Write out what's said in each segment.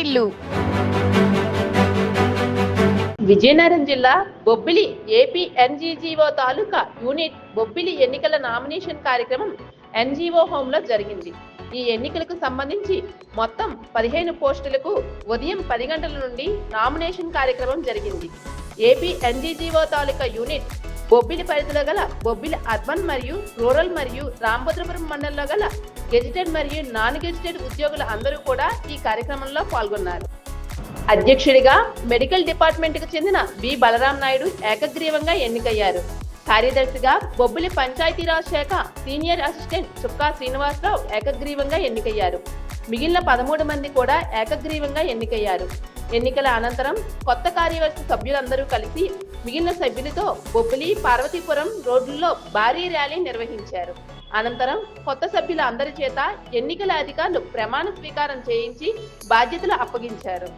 వాటిల్లు విజయనగరం జిల్లా Bobbili AP NGGO taluka unit Bobbili ఎన్నికల nomination కార్యక్రమం ఎన్జీఓ హోమ్లో జరిగింది. ఈ ఎన్నికలకు సంబంధించి మొత్తం పదిహేను పోస్టులకు ఉదయం పది గంటల నుండి నామినేషన్ కార్యక్రమం జరిగింది. AP NGGO taluka unit Bobbili పరిధిలో గల బొబ్బిలి అర్బన్ మరియు రూరల్ మరియు రామభద్రపురం మండలంలో గల గెజిటెడ్ మరియు నాన్ గెజిటెడ్ ఉద్యోగులు అందరూ కూడా ఈ కార్యక్రమంలో పాల్గొన్నారు. అధ్యక్షుడిగా మెడికల్ డిపార్ట్మెంట్కు చెందిన బి. బలరాం నాయుడు ఏకగ్రీవంగా ఎన్నికయ్యారు. కార్యదర్శిగా బొబ్బిలి పంచాయతీరాజ్ శాఖ సీనియర్ అసిస్టెంట్ చుక్కా శ్రీనివాసరావు ఏకగ్రీవంగా ఎన్నికయ్యారు. మిగిలిన పదమూడు మంది కూడా ఏకగ్రీవంగా ఎన్నికయ్యారు. ఎన్నికల అనంతరం కొత్త కార్యవర్గ సభ్యులందరూ కలిసి మిగిలిన సభ్యులతో బొబ్బిలి పార్వతీపురం రోడ్లలో భారీ ర్యాలీ నిర్వహించారు. అనంతరం కొత్త సభ్యుల అందరి చేత ఎన్నికల అధికారులు ప్రమాణ స్వీకారం చేయించి బాధ్యతలు అప్పగించారు.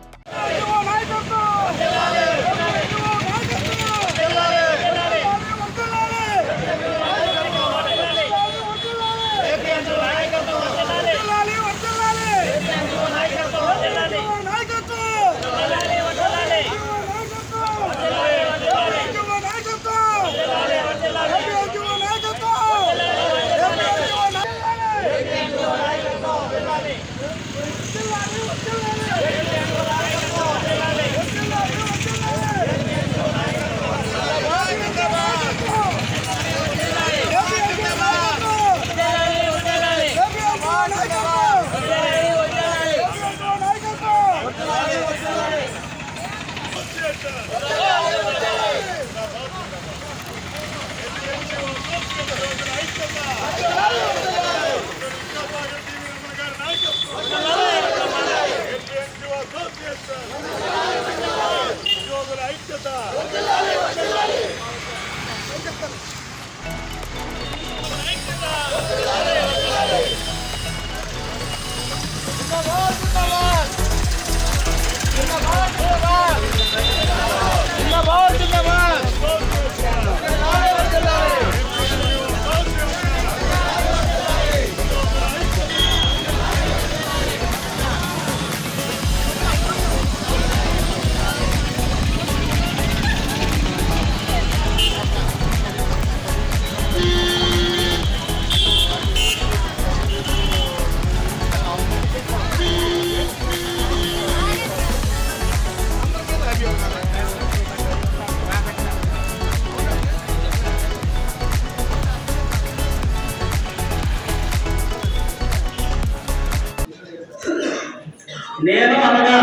నేను అనగా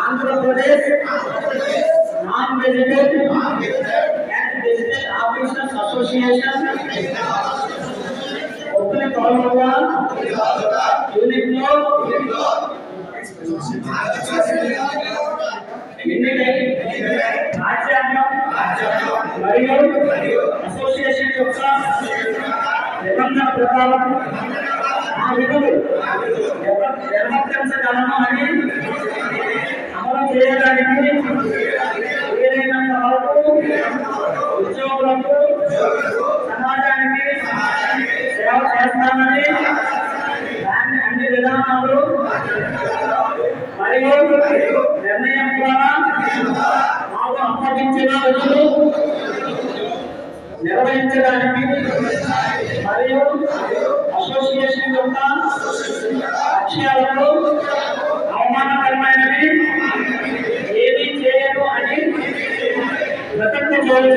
Andhra Pradesh non gazetted and gazetted officers association ఒక్కనే పాల్గొనగా యూనిట్ లో మరియు అసోసియేషన్ యొక్క నిబంధన ప్రకారం ఆ విధులు అని అమలు చేయడానికి వీలైనంత వరకు ఉద్యోగులకు సమాజానికి సేవ చేస్తామని దాన్ని అన్ని విధానాలు మరియు నిర్ణయం ద్వారా మాకు అప్పగించిన విధులు నిర్వహించడానికి మరియు అసోసియేషన్ యొక్క లక్ష్యాలకు అవమానకరమైనవి ఏమీ చేయరు అని ప్రతిజ్ఞ చేయలేదు